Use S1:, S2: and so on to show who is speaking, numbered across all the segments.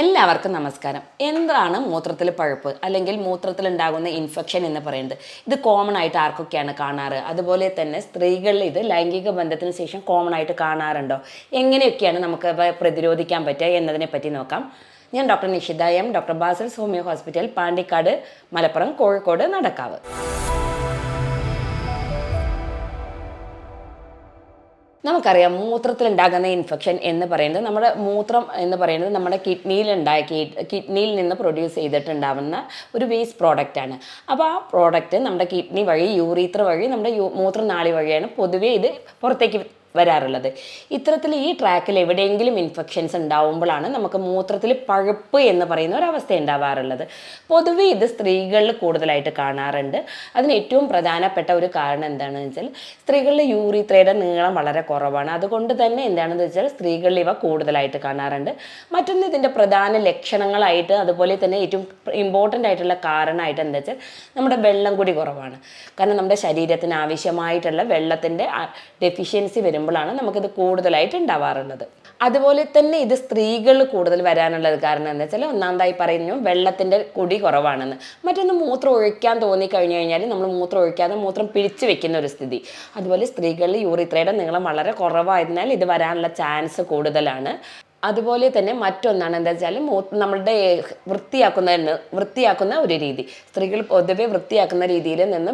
S1: എല്ലാവർക്കും നമസ്കാരം. എന്താണ് മൂത്രത്തിൽ പഴുപ്പ്? അല്ലെങ്കിൽ മൂത്രത്തിൽ ഉണ്ടാകുന്ന ഇൻഫെക്ഷൻ എന്ന് പറയുന്നത്. ഇത് കോമൺ ആയിട്ട് ആർക്കൊക്കെയാണ് കാണാറ്? അതുപോലെ തന്നെ സ്ത്രീകളിൽ ഇത് ലൈംഗിക ബന്ധത്തിന് ശേഷം കോമൺ ആയിട്ട് കാണാറുണ്ടോ? എങ്ങനെയൊക്കെയാണ് നമുക്ക് പ്രതിരോധിക്കാൻ പറ്റുക എന്നതിനെ പറ്റി നോക്കാം. ഞാൻ doctor Nishita M doctor Basil homeo hospital Pandikkad Malappuram Kozhikode Nadakkavu. നമുക്കറിയാം മൂത്രത്തിൽ ഉണ്ടാകുന്ന ഇൻഫെക്ഷൻ എന്ന് പറയുന്നത് നമ്മുടെ മൂത്രം എന്ന് പറയുന്നത് നമ്മുടെ കിഡ്നിയിൽ ഉണ്ടായ കിഡ്നിയിൽ നിന്ന് പ്രൊഡ്യൂസ് ചെയ്തിട്ടുണ്ടാവുന്ന ഒരു വേസ്റ്റ് പ്രോഡക്റ്റ് ആണ്. അപ്പോൾ ആ പ്രോഡക്റ്റ് നമ്മുടെ കിഡ്നി വഴി യൂറീത്ര വഴി നമ്മുടെ മൂത്രനാളി വഴിയാണ് പൊതുവേ ഇത് പുറത്തേക്ക് വരാറുള്ളത്. ഇത്തരത്തിൽ ഈ ട്രാക്കിൽ എവിടെയെങ്കിലും ഇൻഫെക്ഷൻസ് ഉണ്ടാവുമ്പോഴാണ് നമുക്ക് മൂത്രത്തിൽ പഴുപ്പ് എന്ന് പറയുന്ന ഒരവസ്ഥ ഉണ്ടാവാറുള്ളത്. പൊതുവെ ഇത് സ്ത്രീകളിൽ കൂടുതലായിട്ട് കാണാറുണ്ട്. അതിന് ഏറ്റവും പ്രധാനപ്പെട്ട ഒരു കാരണം എന്താണെന്ന് വെച്ചാൽ സ്ത്രീകളിൽ യൂറിത്രയുടെ നീളം വളരെ കുറവാണ്. അതുകൊണ്ട് തന്നെ എന്താണെന്ന് വെച്ചാൽ സ്ത്രീകളിൽ ഇവ കൂടുതലായിട്ട് കാണാറുണ്ട്. മറ്റൊന്ന് ഇതിന്റെ പ്രധാന ലക്ഷണങ്ങളായിട്ട് അതുപോലെ തന്നെ ഏറ്റവും ഇമ്പോർട്ടന്റ് ആയിട്ടുള്ള കാരണമായിട്ട് എന്താ വെച്ചാൽ നമ്മുടെ വെള്ളം കൂടി കുറവാണ്. കാരണം നമ്മുടെ ശരീരത്തിന് ആവശ്യമായിട്ടുള്ള വെള്ളത്തിന്റെ ഡെഫിഷ്യൻസി വരുമ്പോഴാണ് നമുക്കിത് കൂടുതലായിട്ട് ഉണ്ടാവാറുള്ളത്. അതുപോലെ തന്നെ ഇത് സ്ത്രീകൾ കൂടുതൽ വരാനുള്ളത് കാരണം എന്താ വെച്ചാൽ ഒന്നാമതായി പറയുന്നു വെള്ളത്തിന്റെ കുടി കുറവാണെന്ന്. മറ്റൊന്ന് മൂത്രം ഒഴിക്കാൻ തോന്നി കഴിഞ്ഞു കഴിഞ്ഞാൽ നമ്മൾ മൂത്രം ഒഴിക്കാതെ മൂത്രം പിടിച്ചു വെക്കുന്ന ഒരു സ്ഥിതി. അതുപോലെ സ്ത്രീകളിൽ യൂറിത്രയുടെ നീളം വളരെ കുറവായതിനാൽ ഇത് വരാനുള്ള ചാൻസ് കൂടുതലാണ്. അതുപോലെ തന്നെ മറ്റൊന്നാണ് എന്താ വെച്ചാൽ നമ്മളുടെ വൃത്തിയാക്കുന്ന വൃത്തിയാക്കുന്ന ഒരു രീതി. സ്ത്രീകൾ പൊതുവെ വൃത്തിയാക്കുന്ന രീതിയിൽ നിന്ന്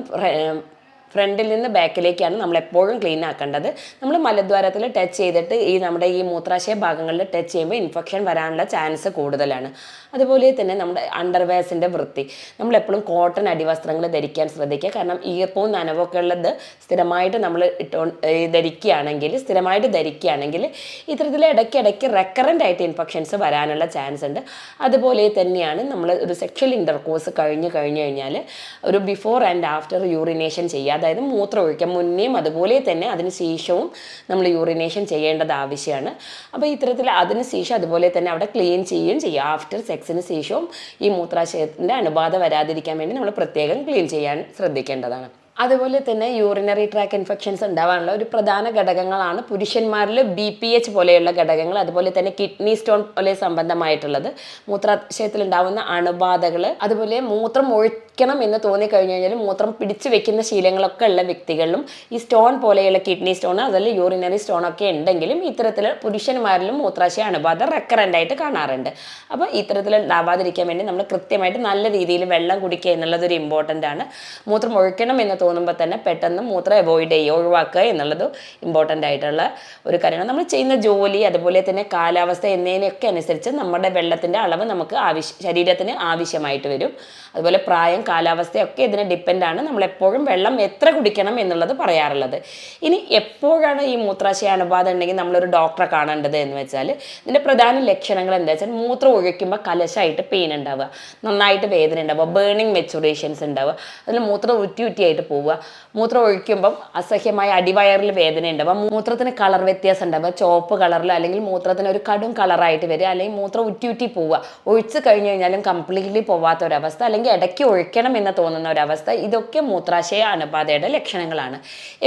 S1: ഫ്രണ്ടിൽ നിന്ന് ബാക്കിലേക്കാണ് നമ്മൾ എപ്പോഴും ക്ലീൻ ആക്കേണ്ടത്. നമ്മൾ മലദ്വാരത്തിൽ ടച്ച് ചെയ്തിട്ട് ഈ നമ്മുടെ ഈ മൂത്രാശയ ഭാഗങ്ങളിൽ ടച്ച് ചെയ്യുമ്പോൾ ഇൻഫെക്ഷൻ വരാനുള്ള ചാൻസ് കൂടുതലാണ്. അതുപോലെ തന്നെ നമ്മുടെ അണ്ടർവെയർസിന്റെ വൃത്തി. നമ്മൾ എപ്പോഴും കോട്ടൺ അടിവസ്ത്രങ്ങൾ ധരിക്കാൻ ശ്രദ്ധിക്കുക. കാരണം ഈർപ്പവും നനവൊക്കെ ഉള്ളത് സ്ഥിരമായിട്ട് നമ്മൾ ഇട്ടോ ധരിക്കുകയാണെങ്കിൽ സ്ഥിരമായിട്ട് ധരിക്കുകയാണെങ്കിൽ ഇത്തരത്തിൽ ഇടയ്ക്കിടയ്ക്ക് റെക്കറന്റ് ആയിട്ട് ഇൻഫെക്ഷൻസ് വരാനുള്ള ചാൻസ് ഉണ്ട്. അതുപോലെ തന്നെയാണ് നമ്മൾ ഒരു സെക്ഷൽ ഇന്റർകോഴ്സ് കഴിഞ്ഞ് കഴിഞ്ഞ് കഴിഞ്ഞാൽ ഒരു ബിഫോർ ആൻഡ് ആഫ്റ്റർ യൂറിനേഷൻ ചെയ്യുക അതായത് മൂത്രം ഒഴിക്കാൻ മുന്നേയും അതുപോലെ തന്നെ അതിന് ശേഷവും നമ്മൾ യൂറിനേഷൻ ചെയ്യേണ്ടത് ആവശ്യമാണ്. അപ്പോൾ ഇത്തരത്തിൽ അതിന് ശേഷം അതുപോലെ തന്നെ അവിടെ ക്ലീൻ ചെയ്യുകയും ചെയ്യുക ആഫ്റ്റർ സെക്സിന് ശേഷവും ഈ മൂത്രാശയത്തിന്റെ അണുബാധ വരാതിരിക്കാൻ വേണ്ടി നമ്മൾ പ്രത്യേകം ക്ലീൻ ചെയ്യാൻ ശ്രദ്ധിക്കേണ്ടതാണ്. അതുപോലെ തന്നെ യൂറിനറി ട്രാക്ക് ഇൻഫെക്ഷൻസ് ഉണ്ടാവാനുള്ള ഒരു പ്രധാന ഘടകങ്ങളാണ് പുരുഷന്മാരിൽ ബി പി എച്ച് പോലെയുള്ള ഘടകങ്ങൾ അതുപോലെ തന്നെ കിഡ്നി സ്റ്റോൺ പോലെ സംബന്ധമായിട്ടുള്ളത്. മൂത്രാശയത്തിൽ ഉണ്ടാവുന്ന അണുബാധകൾ അതുപോലെ മൂത്രം ഒഴിക്കണം എന്ന് തോന്നിക്കഴിഞ്ഞു കഴിഞ്ഞാൽ മൂത്രം പിടിച്ചു വെക്കുന്ന ശീലങ്ങളൊക്കെ ഉള്ള വ്യക്തികളിലും ഈ സ്റ്റോൺ പോലെയുള്ള കിഡ്നി സ്റ്റോൺ അതിൽ യൂറിനറി സ്റ്റോൺ ഒക്കെ ഉണ്ടെങ്കിലും ഇത്തരത്തിൽ പുരുഷന്മാരിലും മൂത്രാശയ അണുബാധ റെക്കറന്റ് ആയിട്ട് കാണാറുണ്ട്. അപ്പോൾ ഇത്തരത്തിൽ ഉണ്ടാവാതിരിക്കാൻ വേണ്ടി നമ്മൾ കൃത്യമായിട്ട് നല്ല രീതിയിൽ വെള്ളം കുടിക്കുക എന്നുള്ളത് ഒരു ഇമ്പോർട്ടന്റ് ആണ്. മൂത്രം ഒഴിക്കണം എന്ന് തോന്നുമ്പോൾ തന്നെ പെട്ടെന്ന് മൂത്രം അവോയ്ഡ് ചെയ്യുക ഒഴിവാക്കുക എന്നുള്ളത് ഇമ്പോർട്ടന്റ് ആയിട്ടുള്ള ഒരു കാര്യമാണ്. നമ്മൾ ചെയ്യുന്ന ജോലി അതുപോലെ തന്നെ കാലാവസ്ഥ എന്നതിനൊക്കെ അനുസരിച്ച് നമ്മുടെ വെള്ളത്തിന്റെ അളവ് നമുക്ക് ആവശ്യ ശരീരത്തിന് ആവശ്യമായിട്ട് വരും. അതുപോലെ പ്രായം കാലാവസ്ഥയൊക്കെ ഇതിന് ഡിപ്പെൻഡാണ് നമ്മൾ എപ്പോഴും വെള്ളം എത്ര കുടിക്കണം എന്നുള്ളത് പറയാറുള്ളത്. ഇനി എപ്പോഴാണ് ഈ മൂത്രാശയ അണുബാധ ഉണ്ടെങ്കിൽ നമ്മളൊരു ഡോക്ടറെ കാണേണ്ടത് എന്ന് വെച്ചാൽ ഇതിന്റെ പ്രധാന ലക്ഷണങ്ങൾ എന്താ വെച്ചാൽ മൂത്രം ഒഴിക്കുമ്പോൾ കലശായിട്ട് പെയിൻ ഉണ്ടാവുക നന്നായിട്ട് വേദന ഉണ്ടാവുക ബേണിംഗ് മെച്ചുറേഷൻസ് ഉണ്ടാവുക അതിൽ മൂത്രം ഉറ്റി ഉറ്റിയായിട്ട് പോവുക. മൂത്രം ഒഴിക്കുമ്പം അസഹ്യമായ അടിവയറിൽ വേദന ഉണ്ടാവുക മൂത്രത്തിന് കളർ വ്യത്യാസം ഉണ്ടാവുക ചുവപ്പ് കളറിൽ അല്ലെങ്കിൽ മൂത്രത്തിന് ഒരു കടും കളറായിട്ട് വരിക. അല്ലെങ്കിൽ മൂത്രം ഉറ്റി ഉറ്റി പോവുക. ഒഴിച്ച് കഴിഞ്ഞ് കഴിഞ്ഞാലും കംപ്ലീറ്റ്ലി പോവാത്ത ഒരവസ്ഥ അല്ലെങ്കിൽ ഇടയ്ക്ക് ഒഴിക്കണം എന്ന് തോന്നുന്ന ഒരവസ്ഥ ഇതൊക്കെ മൂത്രാശയ അണുബാധയുടെ ലക്ഷണങ്ങളാണ്.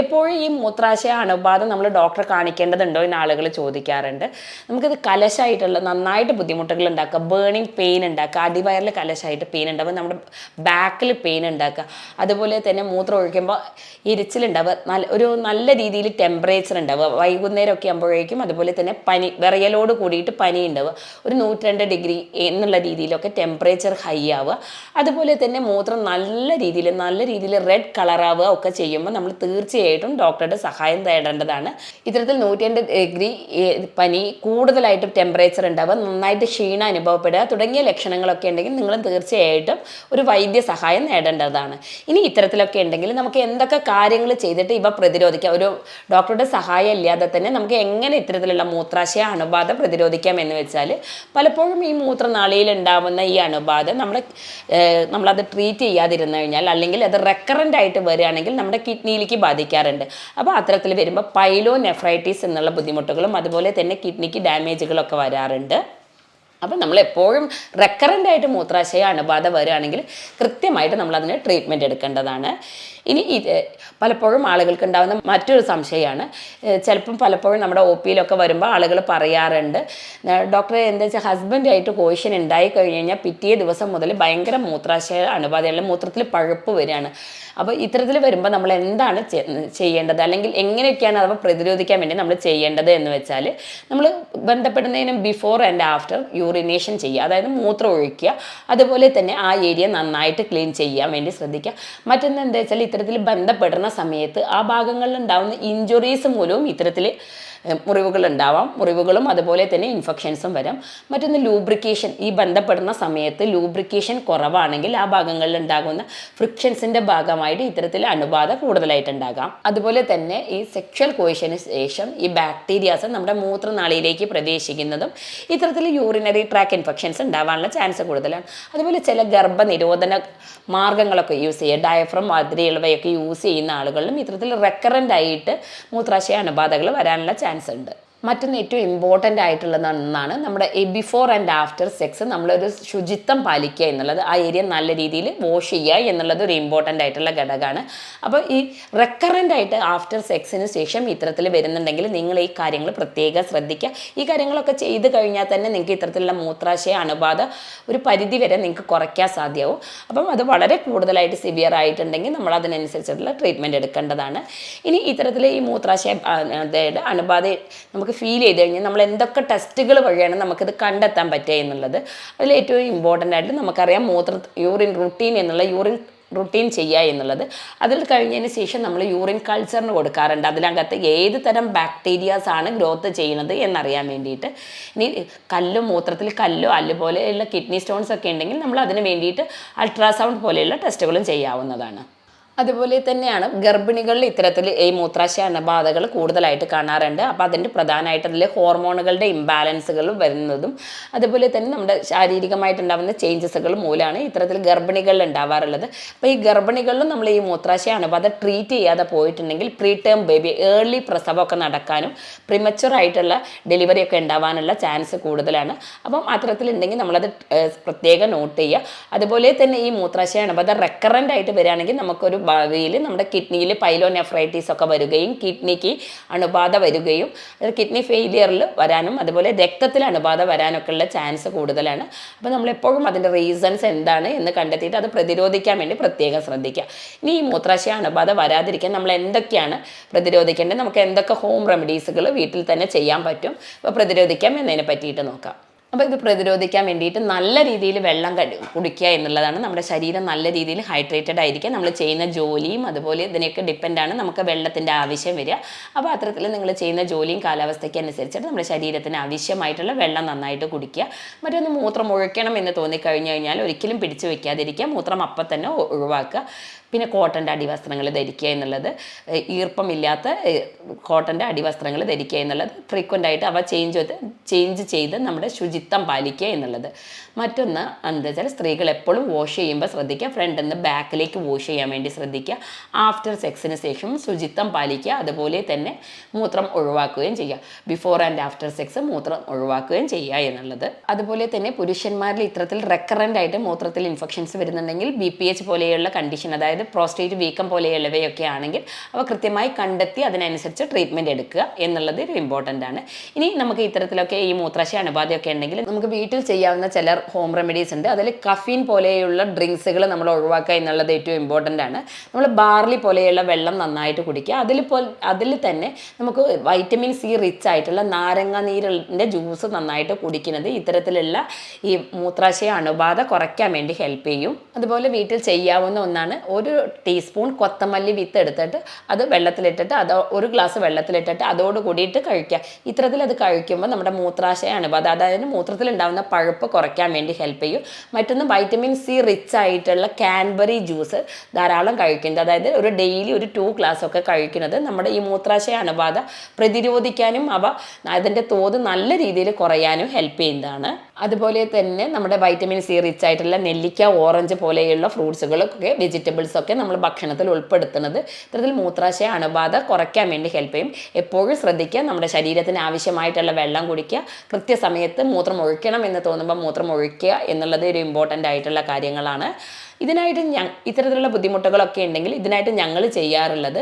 S1: എപ്പോഴും ഈ മൂത്രാശയ അണുബാധ നമ്മൾ ഡോക്ടറെ കാണിക്കേണ്ടതുണ്ടോ എന്ന് ആളുകൾ ചോദിക്കാറുണ്ട്. നമുക്കിത് കലശായിട്ടുള്ള നന്നായിട്ട് ബുദ്ധിമുട്ടുകൾ ഉണ്ടാക്കുക. ബേണിംഗ് പെയിൻ ഉണ്ടാക്കുക. അടിവയറിൽ കലശായിട്ട് പെയിൻ ഉണ്ടാവുക നമ്മുടെ ബാക്കിൽ പെയിൻ ഉണ്ടാക്കുക. അതുപോലെ തന്നെ മൂത്രം ഒഴിക്കുമ്പോൾ ഇരിച്ചിലുണ്ടാവുക. നല്ല ഒരു നല്ല രീതിയിൽ ടെമ്പറേച്ചർ ഉണ്ടാവുക. വൈകുന്നേരമൊക്കെ ആകുമ്പോഴേക്കും അതുപോലെ തന്നെ പനി വിറയലോട് കൂടിയിട്ട് പനി ഉണ്ടാവുക. ഒരു നൂറ്റിരണ്ട് ഡിഗ്രി എന്നുള്ള രീതിയിലൊക്കെ ടെമ്പറേച്ചർ ഹൈ ആവുക. അതുപോലെ തന്നെ മൂത്രം നല്ല രീതിയിൽ നല്ല രീതിയിൽ റെഡ് കളറാവുക ഒക്കെ ചെയ്യുമ്പോൾ നമ്മൾ തീർച്ചയായിട്ടും ഡോക്ടറുടെ സഹായം തേടേണ്ടതാണ്. ഇത്തരത്തിൽ നൂറ്റിരണ്ട് ഡിഗ്രി പനി കൂടുതലായിട്ട് ടെമ്പറേച്ചർ ഉണ്ടാവുക നന്നായിട്ട് ക്ഷീണം അനുഭവപ്പെടുക തുടങ്ങിയ ലക്ഷണങ്ങളൊക്കെ ഉണ്ടെങ്കിൽ നിങ്ങൾ തീർച്ചയായിട്ടും ഒരു വൈദ്യ സഹായം നേടേണ്ടതാണ്. ഇനി ഇത്തരത്തിലൊക്കെ ഉണ്ടെങ്കിൽ നമുക്ക് എന്തൊക്കെ കാര്യങ്ങൾ ചെയ്തിട്ട് ഇവ പ്രതിരോധിക്കാം? ഒരു ഡോക്ടറുടെ സഹായം ഇല്ലാതെ തന്നെ നമുക്ക് എങ്ങനെ ഇത്തരത്തിലുള്ള മൂത്രാശയ അണുബാധ പ്രതിരോധിക്കാം എന്ന് വെച്ചാൽ പലപ്പോഴും ഈ മൂത്രനാളിയിൽ ഉണ്ടാവുന്ന ഈ അണുബാധ നമ്മുടെ നമ്മളത് ട്രീറ്റ് ചെയ്യാതിരുന്നു കഴിഞ്ഞാൽ അല്ലെങ്കിൽ അത് റെക്കറന്റ് ആയിട്ട് വരികയാണെങ്കിൽ നമ്മുടെ കിഡ്നിയിലേക്ക് ബാധിക്കാറുണ്ട്. അപ്പോൾ അത്തരത്തിൽ വരുമ്പോൾ പൈലോ നെഫ്രൈറ്റീസ് എന്നുള്ള ബുദ്ധിമുട്ടുകളും അതുപോലെ തന്നെ കിഡ്നിക്ക് ഡാമേജുകളൊക്കെ വരാറുണ്ട്. അപ്പം നമ്മൾ എപ്പോഴും റെക്കറന്റ് ആയിട്ട് മൂത്രാശയ അണുബാധ വരികയാണെങ്കിൽ കൃത്യമായിട്ട് നമ്മൾ അതിന് ട്രീറ്റ്മെന്റ് എടുക്കേണ്ടതാണ്. ഇനി ഇത് പലപ്പോഴും ആളുകൾക്ക് ഉണ്ടാകുന്ന മറ്റൊരു സംശയമാണ്. ചിലപ്പം പലപ്പോഴും നമ്മുടെ ഒ പിയിലൊക്കെ വരുമ്പോൾ ആളുകൾ പറയാറുണ്ട് ഡോക്ടറെ എന്താ വെച്ചാൽ ഹസ്ബൻഡായിട്ട് കോയിഷൻ ഉണ്ടായി കഴിഞ്ഞ് കഴിഞ്ഞാൽ പിറ്റേ ദിവസം മുതൽ ഭയങ്കര മൂത്രാശയ അണുബാധയുള്ള മൂത്രത്തിൽ പഴുപ്പ് വരികയാണ്. അപ്പോൾ ഇത്തരത്തിൽ വരുമ്പോൾ നമ്മൾ എന്താണ് ചെയ്യേണ്ടത്? അല്ലെങ്കിൽ എങ്ങനെയൊക്കെയാണ് അഥവാ പ്രതിരോധിക്കാൻ വേണ്ടി നമ്മൾ ചെയ്യേണ്ടത് എന്ന് വെച്ചാൽ നമ്മൾ ബന്ധപ്പെടുന്നതിന് ബിഫോർ ആൻഡ് ആഫ്റ്റർ യൂറിനേഷൻ ചെയ്യുക അതായത് മൂത്രം ഒഴിക്കുക അതുപോലെ തന്നെ ആ ഏരിയ നന്നായിട്ട് ക്ലീൻ ചെയ്യാൻ വേണ്ടി ശ്രദ്ധിക്കുക. മറ്റൊന്ന് എന്താ വെച്ചാൽ ഇത്തരത്തിൽ ബന്ധപ്പെടുന്ന സമയത്ത് ആ ഭാഗങ്ങളിൽ ഉണ്ടാകുന്ന ഇഞ്ചുറീസ് മൂലവും ഇത്തരത്തിൽ മുറിവുകൾ ഉണ്ടാവാം മുറിവുകളും അതുപോലെ തന്നെ ഇൻഫെക്ഷൻസും വരാം. മറ്റൊന്ന് ലൂബ്രിക്കേഷൻ ഈ ബന്ധപ്പെടുന്ന സമയത്ത് ലൂബ്രിക്കേഷൻ കുറവാണെങ്കിൽ ആ ഭാഗങ്ങളിൽ ഉണ്ടാകുന്ന ഫ്രിക്ഷൻസിന്റെ ഭാഗമായിട്ട് ഇത്തരത്തിൽ അണുബാധ കൂടുതലായിട്ട് ഉണ്ടാകാം അതുപോലെ തന്നെ ഈ സെക്ഷൽ കോയിഷന് ശേഷം ഈ ബാക്ടീരിയാസ് നമ്മുടെ മൂത്രനാളിയിലേക്ക് പ്രവേശിക്കുന്നതും ഇത്തരത്തിൽ യൂറിനറി ട്രാക്ക് ഇൻഫെക്ഷൻസ് ഉണ്ടാവാനുള്ള ചാൻസ് കൂടുതലാണ്. അതുപോലെ ചില ഗർഭനിരോധന മാർഗങ്ങളൊക്കെ യൂസ് ചെയ്യുക. ഡയഫ്രം മാതിരിയുള്ളവയൊക്കെ യൂസ് ചെയ്യുന്ന ആളുകളിലും ഇത്തരത്തിൽ റെക്കറന്റ് ആയിട്ട് മൂത്രാശയ അണുബാധകൾ വരാനുള്ള ചാൻസ് ഉണ്ട്. മറ്റൊന്ന് ഏറ്റവും ഇമ്പോർട്ടന്റ് ആയിട്ടുള്ള ഒന്നാണ് നമ്മുടെ ബിഫോർ ആൻഡ് ആഫ്റ്റർ സെക്സ് നമ്മളൊരു ശുചിത്വം പാലിക്കുക എന്നുള്ളത്. ആ ഏരിയ നല്ല രീതിയിൽ വാഷ് ചെയ്യുക എന്നുള്ളത് ഒരു ഇമ്പോർട്ടന്റ് ആയിട്ടുള്ള ഘടകമാണ്. അപ്പോൾ ഈ റെക്കറന്റ് ആയിട്ട് ആഫ്റ്റർ സെക്സിന് ശേഷം ഇത്തരത്തിൽ വരുന്നുണ്ടെങ്കിൽ നിങ്ങൾ ഈ കാര്യങ്ങൾ പ്രത്യേകം ശ്രദ്ധിക്കുക. ഈ കാര്യങ്ങളൊക്കെ ചെയ്ത് കഴിഞ്ഞാൽ തന്നെ നിങ്ങൾക്ക് ഇത്തരത്തിലുള്ള മൂത്രാശയ അണുബാധ ഒരു പരിധി വരെ നിങ്ങൾക്ക് കുറയ്ക്കാൻ സാധ്യമാവും. അപ്പം അത് വളരെ കൂടുതലായിട്ട് സിവിയർ ആയിട്ടുണ്ടെങ്കിൽ നമ്മൾ അതിനനുസരിച്ചിട്ടുള്ള ട്രീറ്റ്മെന്റ് എടുക്കേണ്ടതാണ്. ഇനി ഇത്തരത്തിൽ ഈ മൂത്രാശയ അണുബാധ നമുക്ക് ഫീൽ ചെയ്ത് കഴിഞ്ഞാൽ നമ്മൾ എന്തൊക്കെ ടെസ്റ്റുകൾ വഴിയാണ് നമുക്കിത് കണ്ടെത്താൻ പറ്റുക എന്നുള്ളത് അതിൽ ഏറ്റവും ഇമ്പോർട്ടന്റ് ആയിട്ട് നമുക്കറിയാം മൂത്ര യൂറിൻ റുട്ടീൻ എന്നുള്ള യൂറിൻ റുട്ടീൻ ചെയ്യുക എന്നുള്ളത്. അതിൽ കഴിഞ്ഞതിന് ശേഷം നമ്മൾ യൂറിൻ കൾച്ചറിന് കൊടുക്കാറുണ്ട്. അതിനകത്ത് ഏത് തരം ബാക്ടീരിയാസ് ആണ് ഗ്രോത്ത് ചെയ്യുന്നത് എന്നറിയാൻ വേണ്ടിയിട്ട്. ഇനി കല്ലും മൂത്രത്തിൽ കല്ലോ അതുപോലെയുള്ള കിഡ്നി സ്റ്റോൺസ് ഒക്കെ ഉണ്ടെങ്കിൽ നമ്മൾ അതിന് വേണ്ടിയിട്ട് അൾട്രാസൗണ്ട് പോലെയുള്ള ടെസ്റ്റുകളും ചെയ്യാവുന്നതാണ്. അതുപോലെ തന്നെയാണ് ഗർഭിണികളിൽ ഇത്തരത്തിൽ ഈ മൂത്രാശയ അണുബാധകൾ കൂടുതലായിട്ട് കാണാറുണ്ട്. അപ്പോൾ അതിന്റെ പ്രധാനമായിട്ട് അതിൽ ഹോർമോണുകളുടെ ഇംബാലൻസുകൾ വരുന്നതും അതുപോലെ തന്നെ നമ്മുടെ ശാരീരികമായിട്ടുണ്ടാകുന്ന ചേഞ്ചസുകൾ മൂലമാണ് ഇത്തരത്തിൽ ഗർഭിണികളിൽ ഉണ്ടാവാറുള്ളത്. അപ്പോൾ ഈ ഗർഭിണികളിലും നമ്മൾ ഈ മൂത്രാശയ അണുബാധ ട്രീറ്റ് ചെയ്യാതെ പോയിട്ടുണ്ടെങ്കിൽ പ്രീ ടേം ബേബി ഏർലി പ്രസവമൊക്കെ നടക്കാനും പ്രിമച്ചുർ ആയിട്ടുള്ള ഡെലിവറി ഒക്കെ ഉണ്ടാവാനുള്ള ചാൻസ് കൂടുതലാണ്. അപ്പം അത്തരത്തിലുണ്ടെങ്കിൽ നമ്മളത് പ്രത്യേകം നോട്ട് ചെയ്യുക. അതുപോലെ തന്നെ ഈ മൂത്രാശയ അണുബാധ റെക്കറന്റ് ആയിട്ട് വരികയാണെങ്കിൽ നമുക്കൊരു ഭാവിയിൽ നമ്മുടെ കിഡ്നിയിൽ പൈലോനെഫ്രൈറ്റീസ് ഒക്കെ വരികയും കിഡ്നിക്ക് അണുബാധ വരികയും അത് കിഡ്നി ഫെയിലിയറിൽ വരാനും അതുപോലെ രക്തത്തിൽ അണുബാധ വരാനൊക്കെ ഉള്ള ചാൻസ് കൂടുതലാണ്. അപ്പോൾ നമ്മൾ എപ്പോഴും അതിന്റെ റീസൺസ് എന്താണ് എന്ന് കണ്ടെത്തിയിട്ട് അത് പ്രതിരോധിക്കാൻ വേണ്ടി പ്രത്യേകം ശ്രദ്ധിക്കുക. ഇനി ഈ മൂത്രാശയ അണുബാധ വരാതിരിക്കാൻ നമ്മൾ എന്തൊക്കെയാണ് പ്രതിരോധിക്കേണ്ടത്? നമുക്ക് എന്തൊക്കെ ഹോം റെമഡീസുകൾ വീട്ടിൽ തന്നെ ചെയ്യാൻ പറ്റും? അപ്പോൾ പ്രതിരോധിക്കാം എന്നതിനെ പറ്റിയിട്ട് നോക്കാം. അപ്പോൾ ഇത് പ്രതിരോധിക്കാൻ വേണ്ടിയിട്ട് നല്ല രീതിയിൽ വെള്ളം കടി- കുടിക്കുക എന്നുള്ളതാണ് നമ്മുടെ ശരീരം നല്ല രീതിയിൽ ഹൈഡ്രേറ്റഡ് ആയിരിക്കുക. നമ്മൾ ചെയ്യുന്ന ജോലിയും അതുപോലെ ഇതിനെയൊക്കെ ഡിപ്പെൻഡാണ് നമുക്ക് വെള്ളത്തിന്റെ ആവശ്യം വരിക. അപ്പോൾ അത്തരത്തിൽ നിങ്ങൾ ചെയ്യുന്ന ജോലിയും കാലാവസ്ഥയ്ക്ക് അനുസരിച്ചിട്ട് നമ്മുടെ ശരീരത്തിന് ആവശ്യമായിട്ടുള്ള വെള്ളം നന്നായിട്ട് കുടിക്കുക. മറ്റൊന്ന് മൂത്രം ഒഴിക്കണം എന്ന് തോന്നിക്കഴിഞ്ഞു കഴിഞ്ഞാൽ ഒരിക്കലും പിടിച്ചു വെക്കാതിരിക്കുക. മൂത്രം അപ്പം തന്നെ ഒഴിവാക്കുക. പിന്നെ കോട്ടന്റെ അടിവസ്ത്രങ്ങൾ ധരിക്കുക എന്നുള്ളത്. ഈർപ്പമില്ലാത്ത കോട്ടന്റെ അടിവസ്ത്രങ്ങൾ ധരിക്കുക എന്നുള്ളത്. ഫ്രീക്വന്റ് ആയിട്ട് അവ ചേഞ്ച് ചേഞ്ച് ചെയ്ത് നമ്മുടെ ശുചിത്വം പാലിക്കുക എന്നുള്ളത്. മറ്റൊന്ന് എന്താ വെച്ചാൽ സ്ത്രീകൾ എപ്പോഴും വാഷ് ചെയ്യുമ്പോൾ ശ്രദ്ധിക്കുക. ഫ്രണ്ടിൽ നിന്ന് ബാക്കിലേക്ക് വാഷ് ചെയ്യാൻ വേണ്ടി ശ്രദ്ധിക്കുക. ആഫ്റ്റർ സെക്സിന് ശേഷം ശുചിത്വം പാലിക്കുക. അതുപോലെ തന്നെ മൂത്രം ഒഴിവാക്കുകയും ചെയ്യുക. ബിഫോർ ആൻഡ് ആഫ്റ്റർ സെക്സ് മൂത്രം ഒഴിവാക്കുകയും ചെയ്യുക എന്നുള്ളത്. അതുപോലെ തന്നെ പുരുഷന്മാരിൽ ഇത്തരത്തിൽ റെക്കറന്റ് ആയിട്ട് മൂത്രത്തിൽ ഇൻഫെക്ഷൻസ് വരുന്നുണ്ടെങ്കിൽ ബി പി എച്ച് പോലെയുള്ള കണ്ടീഷൻ അതായത് പ്രോസ്റ്റേറ്റ് വീക്കം പോലെയുള്ളവയൊക്കെ ആണെങ്കിൽ അവ കൃത്യമായി കണ്ടെത്തി അതിനനുസരിച്ച് ട്രീറ്റ്മെന്റ് എടുക്കുക എന്നുള്ളത് ഒരു ഇമ്പോർട്ടന്റ് ആണ്. ഇനി നമുക്ക് ഇത്തരത്തിലൊക്കെ ഈ മൂത്രാശയ അണുബാധയൊക്കെ ഉണ്ടെങ്കിൽ നമുക്ക് വീട്ടിൽ ചെയ്യാവുന്ന ചില ഹോം റെമഡീസ് ഉണ്ട്. അതിൽ കഫീൻ പോലെയുള്ള ഡ്രിങ്ക്സുകൾ നമ്മൾ ഒഴിവാക്കുക എന്നുള്ളത് ഏറ്റവും ഇമ്പോർട്ടന്റ് ആണ്. നമ്മൾ ബാർലി പോലെയുള്ള വെള്ളം നന്നായിട്ട് കുടിക്കുക. അതിൽ പോ അതിൽ തന്നെ നമുക്ക് വൈറ്റമിൻ സി റിച്ച് ആയിട്ടുള്ള നാരങ്ങ നീരിന്റെ ജ്യൂസ് നന്നായിട്ട് കുടിക്കുന്നത് ഇത്തരത്തിലുള്ള ഈ മൂത്രാശയ അണുബാധ കുറയ്ക്കാൻ വേണ്ടി ഹെൽപ്പ് ചെയ്യും. അതുപോലെ വീട്ടിൽ ചെയ്യാവുന്ന ഒന്നാണ് ഒരു ടീസ്പൂൺ കൊത്തമല്ലി വിത്ത് എടുത്തിട്ട് അത് വെള്ളത്തിലിട്ടിട്ട് അത് ഒരു ഗ്ലാസ് വെള്ളത്തിലിട്ടിട്ട് അതോട് കൂടിയിട്ട് കഴിക്കുക. ഇത്തരത്തിൽ അത് കഴിക്കുമ്പോൾ നമ്മുടെ മൂത്രാശയ അണുബാധ അതായത് മൂത്രത്തിൽ ഉണ്ടാകുന്ന പഴുപ്പ് കുറയ്ക്കാൻ വേണ്ടി ഹെൽപ്പ് ചെയ്യും. മറ്റൊന്ന് വൈറ്റമിൻ സി റിച്ച് ആയിട്ടുള്ള കാൻബറി ജ്യൂസ് ധാരാളം കഴിക്കുന്നത് അതായത് ഒരു ഡെയിലി ഒരു ടു ഗ്ലാസ് ഒക്കെ കഴിക്കുന്നത് നമ്മുടെ ഈ മൂത്രാശയ അണുബാധ പ്രതിരോധിക്കാനും അവ അതിന്റെ തോത് നല്ല രീതിയിൽ കുറയാനും ഹെൽപ്പ് ചെയ്യുന്നതാണ്. അതുപോലെ തന്നെ നമ്മുടെ വൈറ്റമിൻ സി റിച്ച് ആയിട്ടുള്ള നെല്ലിക്ക ഓറഞ്ച് പോലെയുള്ള ഫ്രൂട്ട്സുകളൊക്കെ വെജിറ്റബിൾസ് ഒക്കെ നമ്മൾ ഭക്ഷണത്തിൽ ഉൾപ്പെടുത്തുന്നത്. ഇത്തരത്തിൽ മൂത്രാശയ അണുബാധ കുറയ്ക്കാൻ വേണ്ടി ഹെൽപ്പ് ചെയ്യും. എപ്പോഴും ശ്രദ്ധിക്കുക നമ്മുടെ ശരീരത്തിന് ആവശ്യമായിട്ടുള്ള വെള്ളം കുടിക്കുക കൃത്യസമയത്ത് മൂത്രം ഒഴിക്കണം എന്ന് തോന്നുമ്പോൾ മൂത്രം ഒഴിക്കുക എന്നുള്ളത് ഒരു ഇമ്പോർട്ടന്റ് ആയിട്ടുള്ള കാര്യങ്ങളാണ്. ഇതിനായിട്ട് ഞ ഇത്തരത്തിലുള്ള ബുദ്ധിമുട്ടുകളൊക്കെ ഉണ്ടെങ്കിൽ ഇതിനായിട്ട് ഞങ്ങൾ ചെയ്യാറുള്ളത്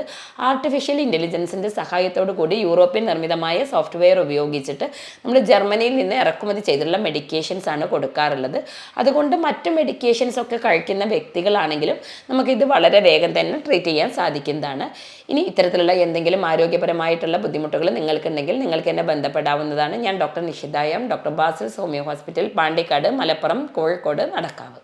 S1: ആർട്ടിഫിഷ്യൽ ഇന്റലിജൻസിന്റെ സഹായത്തോടു കൂടി യൂറോപ്യൻ നിർമ്മിതമായ സോഫ്റ്റ്വെയർ ഉപയോഗിച്ചിട്ട് നമ്മൾ ജർമ്മനിയിൽ നിന്ന് ഇറക്കുമതി ചെയ്തിട്ടുള്ള മെഡിക്കേഷൻസ് ആണ് കൊടുക്കാറുള്ളത്. അതുകൊണ്ട് മറ്റ് മെഡിക്കേഷൻസ് ഒക്കെ കഴിക്കുന്ന വ്യക്തികളാണെങ്കിലും നമുക്കിത് വളരെ വേഗം തന്നെ ട്രീറ്റ് ചെയ്യാൻ സാധിക്കുന്നതാണ്. ഇനി ഇത്തരത്തിലുള്ള എന്തെങ്കിലും ആരോഗ്യപരമായിട്ടുള്ള ബുദ്ധിമുട്ടുകൾ നിങ്ങൾക്കുണ്ടെങ്കിൽ നിങ്ങൾക്ക് എന്നെ ബന്ധപ്പെടാവുന്നതാണ്. ഞാൻ doctor Nishita M doctor Basil homeo hospital Pandikkad Malappuram Kozhikode Nadakkavu.